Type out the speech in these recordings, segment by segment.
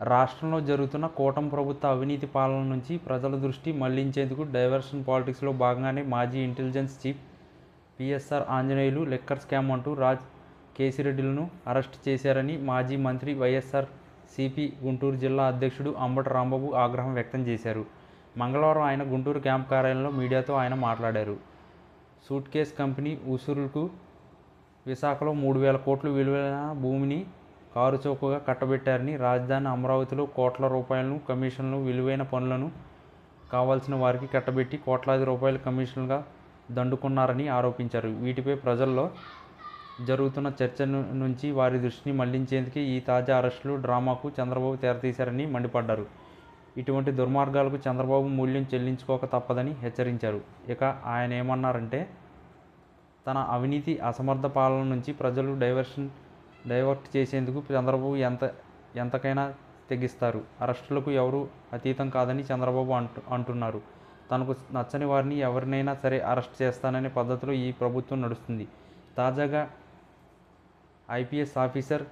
రాష్ట్రంలో జరుగుతున్న కూటమి ప్రభుత్వ అవినీతి పాలన నుంచి ప్రజల దృష్టి మళ్ళించేందుకు డైవర్షన్ పాలిటిక్స్లో భాగంగానే మాజీ intelligence chief PSR Anjaneyulu liquor scam అంటూ రాజ్ కేసిరెడ్డిలను అరెస్ట్ చేశారని మాజీ మంత్రి వైఎస్ఆర్ సిపి గుంటూరు జిల్లా అధ్యక్షుడు అంబటి రాంబాబు ఆగ్రహం వ్యక్తం చేశారు. మంగళవారం ఆయన గుంటూరు క్యాంప్ కార్యాలయంలో మీడియాతో ఆయన మాట్లాడారు. సూట్ కేస్ కంపెనీ ఉసురుకు విశాఖలో మూడు వేల కోట్లు విలువైన భూమిని కారు చౌకగా కట్టబెట్టారని రాజధాని అమరావతిలో కోట్ల రూపాయలను కమిషన్లు విలువైన పనులను కావాల్సిన వారికి కట్టబెట్టి కోట్లాది రూపాయల కమిషన్లుగా దండుకున్నారని ఆరోపించారు. వీటిపై ప్రజల్లో జరుగుతున్న చర్చ నుంచి వారి దృష్టిని మళ్ళించేందుకే ఈ తాజా అరెస్టులు డ్రామాకు చంద్రబాబు తెరతీశారని మండిపడ్డారు. ఇటువంటి దుర్మార్గాలకు చంద్రబాబు మూల్యం చెల్లించుకోక తప్పదని హెచ్చరించారు. ఇక ఆయన ఏమన్నారంటే తన అవినీతి అసమర్థ పాలన నుంచి ప్రజలు డైవర్షన్ డైవర్ట్ చేసేందుకు చంద్రబాబు ఎంత ఎంతకైనా తెగిస్తారు. అరెస్టులకు ఎవరు అతీతం కాదని చంద్రబాబు అంటు అంటున్నారు. తనకు నచ్చని వారిని ఎవరినైనా సరే అరెస్ట్ చేస్తాననే పద్ధతిలో ఈ ప్రభుత్వం నడుస్తుంది. తాజాగా ఐపీఎస్ ఆఫీసర్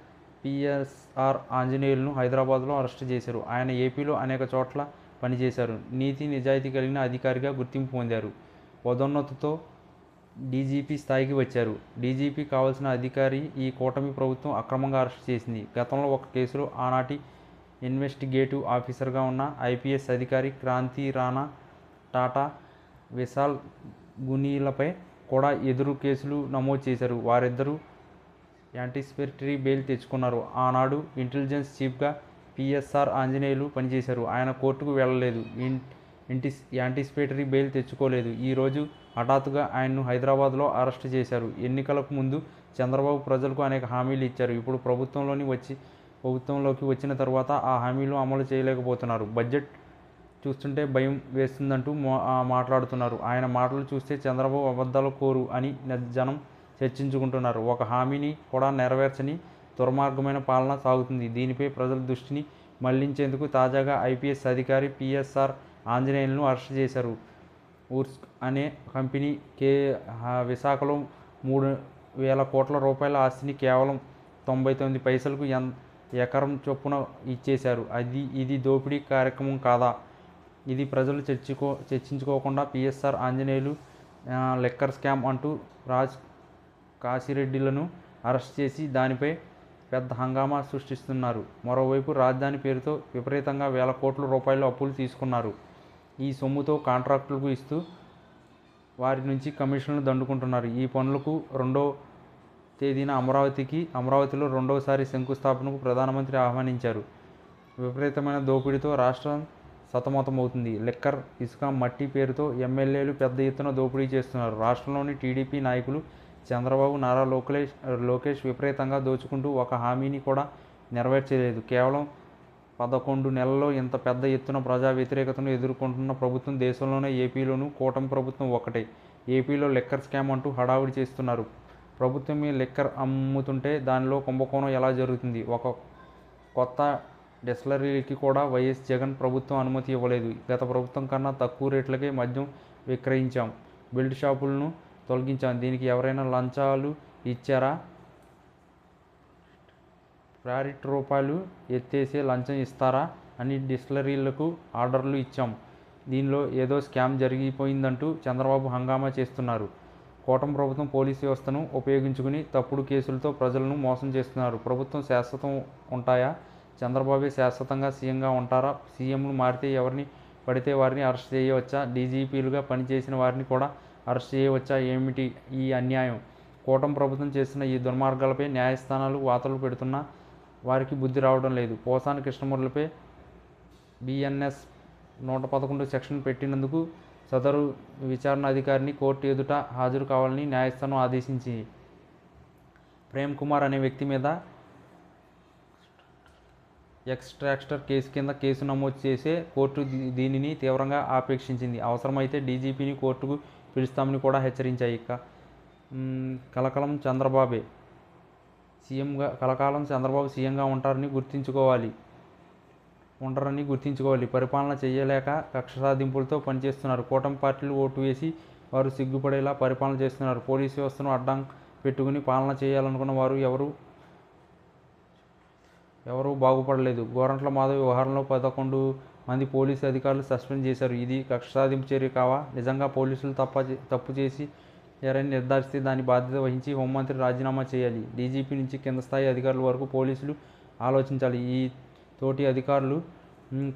పిఎస్ఆర్ ఆంజనేయులను హైదరాబాద్లో అరెస్ట్ చేశారు. ఆయన ఏపీలో అనేక చోట్ల పనిచేశారు. నీతి నిజాయితీ కలిగిన అధికారిగా గుర్తింపు పొందారు. పదోన్నతితో డీజీపీ స్థాయికి వచ్చారు. డీజీపీ కావాల్సిన అధికారి ఈ కూటమి ప్రభుత్వం అక్రమంగా అరెస్ట్ చేసింది. గతంలో ఒక కేసులో ఆనాటి ఇన్వెస్టిగేటివ్ ఆఫీసర్గా ఉన్న ఐపీఎస్ అధికారి క్రాంతి రాణా టాటా విశాల్ గునీలపై కూడా ఎదురు కేసులు నమోదు చేశారు. వారిద్దరూ యాంటిసిపేటరీ బెయిల్ తెచ్చుకున్నారు. ఆనాడు ఇంటెలిజెన్స్ చీఫ్గా పిఎస్ఆర్ ఆంజనేయులు పనిచేశారు. ఆయన కోర్టుకు వెళ్ళలేదు. ఇన్- యాంటిసిపేటరీ బెయిల్ తెచ్చుకోలేదు. ఈరోజు హఠాత్తుగా ఆయన్ను హైదరాబాద్లో అరెస్ట్ చేశారు. ఎన్నికలకు ముందు చంద్రబాబు ప్రజలకు అనేక హామీలు ఇచ్చారు. ఇప్పుడు ప్రభుత్వంలోని వచ్చి ప్రభుత్వంలోకి వచ్చిన తర్వాత ఆ హామీలు అమలు చేయలేకపోతున్నారు. బడ్జెట్ చూస్తుంటే భయం వేస్తుందంటూ మాట్లాడుతున్నారు. ఆయన మాటలు చూస్తే చంద్రబాబు అబద్ధాలు కోరు అని జనం చర్చించుకుంటున్నారు. ఒక హామీని కూడా నెరవేర్చని దుర్మార్గమైన పాలన సాగుతుంది. దీనిపై ప్రజల దృష్టిని మళ్ళించేందుకు తాజాగా ఐపీఎస్ అధికారి పిఎస్ఆర్ ఆంజనేయులను అరెస్ట్ చేశారు. ఊర్స్క్ అనే కంపెనీ కే విశాఖలో మూడు వేల కోట్ల రూపాయల ఆస్తిని కేవలం తొంభై తొమ్మిది పైసలకు ఎన్ ఎకరం చొప్పున ఇచ్చేశారు. అది ఇది దోపిడీ కార్యక్రమం కాదా? ఇది ప్రజలు చర్చకో చర్చించుకోకుండా PSR Anjaneyulu liquor liquor scam అంటూ రాజ్ కాశిరెడ్డిలను అరెస్ట్ చేసి దానిపై పెద్ద హంగామా సృష్టిస్తున్నారు. మరోవైపు రాజధాని పేరుతో విపరీతంగా వేల కోట్ల రూపాయల అప్పులు తీసుకున్నారు. ఈ సొమ్ముతో కాంట్రాక్టులకు ఇస్తూ వారి నుంచి కమిషన్లు దండుకుంటున్నారు. ఈ పనులకు రెండో తేదీన అమరావతికి అమరావతిలో రెండవసారి శంకుస్థాపనకు ప్రధానమంత్రి ఆహ్వానించారు. విపరీతమైన దోపిడీతో రాష్ట్రం సతమతమవుతుంది. లిక్కర్ ఇసుక మట్టి పేరుతో ఎమ్మెల్యేలు పెద్ద ఎత్తున దోపిడీ చేస్తున్నారు. రాష్ట్రంలోని టీడీపీ నాయకులు చంద్రబాబు నారా లోకేష్ లోకేష్ విపరీతంగా దోచుకుంటూ ఒక హామీని కూడా నెరవేర్చలేదు. కేవలం పదకొండు నెలల్లో ఇంత పెద్ద ఎత్తున ప్రజా వ్యతిరేకతను ఎదుర్కొంటున్న ప్రభుత్వం దేశంలోనే ఏపీలోనూ కూటమి ప్రభుత్వం ఒకటే ఏపీలో లిక్కర్ స్కామ్ అంటూ హడావుడి చేస్తున్నారు. ప్రభుత్వమే లిక్కర్ అమ్ముతుంటే దానిలో కుంభకోణం ఎలా జరుగుతుంది? ఒక కొత్త డిస్లరీకి కూడా వైఎస్ జగన్ ప్రభుత్వం అనుమతి ఇవ్వలేదు. గత ప్రభుత్వం కన్నా తక్కువ రేట్లకే మద్యం విక్రయించాం. బిల్డ్ షాపులను తొలగించాం. దీనికి ఎవరైనా లంచాలు ఇచ్చారా? క్యారెట్ రూపాయలు ఎత్తేసే లంచం ఇస్తారా అని డిస్లరీలకు ఆర్డర్లు ఇచ్చాం. దీనిలో ఏదో స్కామ్ జరిగిపోయిందంటూ చంద్రబాబు హంగామా చేస్తున్నారు. కూటమి ప్రభుత్వం పోలీస్ వ్యవస్థను ఉపయోగించుకుని తప్పుడు కేసులతో ప్రజలను మోసం చేస్తున్నారు. ప్రభుత్వం శాశ్వతం ఉంటాయా? చంద్రబాబే శాశ్వతంగా సీఎంగా ఉంటారా? సీఎంలు మారితే ఎవరిని పడితే వారిని అరెస్ట్ చేయవచ్చా? డీజీపీలుగా పనిచేసిన వారిని కూడా అరెస్ట్ చేయవచ్చా? ఏమిటి ఈ అన్యాయం? కూటమి ప్రభుత్వం చేస్తున్న ఈ దుర్మార్గాలపై న్యాయస్థానాలు వాతలు పెడుతున్నా వారికి బుద్ధి రావడం లేదు. పోసాని కృష్ణమురళిపై బిఎన్ఎస్ నూట పదకొండు సెక్షన్ పెట్టినందుకు సదరు విచారణ అధికారిని కోర్టు ఎదుట హాజరు కావాలని న్యాయస్థానం ఆదేశించింది ప్రేమ్ కుమార్ అనే వ్యక్తి మీద ఎక్స్ట్రాక్టర్ కేసు కింద కేసు నమోదు చేసే కోర్టు దీనిని తీవ్రంగా ఆపేక్షించింది. అవసరమైతే డీజీపీని కోర్టుకు పిలుస్తామని కూడా హెచ్చరించాయి. ఇక కలకలం చంద్రబాబే సీఎంగా కలకాలం చంద్రబాబు సీఎంగా ఉంటారని గుర్తుంచుకోవాలి. ఉండరని గుర్తుంచుకోవాలి. పరిపాలన చేయలేక కక్ష సాధింపులతో పనిచేస్తున్నారు. కూటమి పార్టీలు ఓటు వేసి వారు సిగ్గుపడేలా పరిపాలన చేస్తున్నారు. పోలీసు వ్యవస్థను అడ్డం పెట్టుకుని పాలన చేయాలనుకున్న వారు ఎవరు? ఎవరూ బాగుపడలేదు. గోరంట్ల మాధవ్ వ్యవహారంలో పదకొండు మంది పోలీసు అధికారులు సస్పెండ్ చేశారు. ఇది కక్ష సాధింపు చర్య కావా? నిజంగా పోలీసులు తప్ప తప్పు చేసి ఎవరైనా నిర్ధారిస్తే దాని బాధ్యత వహించి హోంమంత్రి రాజీనామా చేయాలి. డీజీపీ నుంచి కింద స్థాయి అధికారుల వరకు పోలీసులు ఆలోచించాలి. ఈ తోటి అధికారులు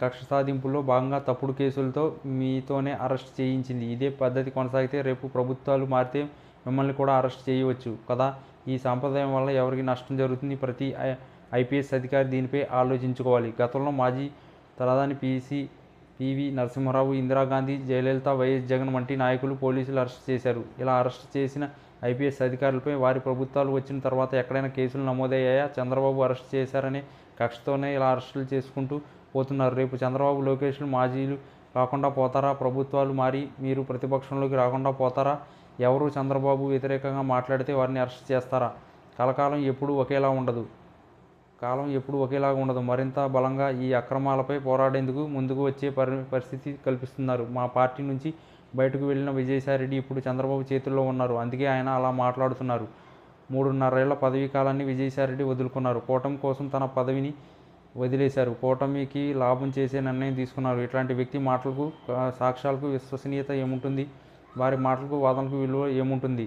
కక్ష సాధింపులో భాగంగా తప్పుడు కేసులతో మీతోనే అరెస్ట్ చేయించింది. ఇదే పద్ధతి కొనసాగితే రేపు ప్రభుత్వాలు మారితే మిమ్మల్ని కూడా అరెస్ట్ చేయవచ్చు కదా? ఈ సాంప్రదాయం వల్ల ఎవరికి నష్టం జరుగుతుంది? ప్రతి ఐ- ఐపీఎస్ అధికారి దీనిపై ఆలోచించుకోవాలి. గతంలో మాజీ ప్రధాని PC PV Narasimha Rao Indira Gandhi Jayalalitha YS Jagan వంటి నాయకులు పోలీసులు అరెస్ట్ చేశారు. ఇలా అరెస్ట్ చేసిన ఐపీఎస్ అధికారులపై వారి ప్రభుత్వాలు వచ్చిన తర్వాత ఎక్కడైనా కేసులు నమోదయ్యాయా? చంద్రబాబు అరెస్ట్ చేశారనే కక్షతోనే ఇలా అరెస్టులు చేసుకుంటూ పోతున్నారు. రేపు చంద్రబాబు లోకేష్లు మాజీలు రాకుండా పోతారా? ప్రభుత్వాలు మారి మీరు ప్రతిపక్షంలోకి రాకుండా పోతారా? ఎవరు చంద్రబాబు వ్యతిరేకంగా మాట్లాడితే వారిని అరెస్ట్ చేస్తారా? కలకాలం ఎప్పుడూ ఒకేలా ఉండదు. కాలం ఎప్పుడు ఒకేలాగా ఉండదు. మరింత బలంగా ఈ అక్రమాలపై పోరాడేందుకు ముందుకు వచ్చే పరి పరిస్థితి కల్పిస్తున్నారు. మా పార్టీ నుంచి బయటకు వెళ్ళిన విజయసాయిరెడ్డి ఇప్పుడు చంద్రబాబు చేతుల్లో ఉన్నారు. అందుకే ఆయన అలా మాట్లాడుతున్నారు. మూడున్నరేళ్ళ పదవీ కాలాన్ని విజయసాయిరెడ్డి వదులుకున్నారు. కూటమి కోసం తన పదవిని వదిలేశారు. కూటమికి లాభం చేసే నిర్ణయం తీసుకున్నారు. ఇట్లాంటి వ్యక్తి మాటలకు సాక్ష్యాలకు విశ్వసనీయత ఏముంటుంది? వారి మాటలకు వాదనకు విలువ ఏముంటుంది?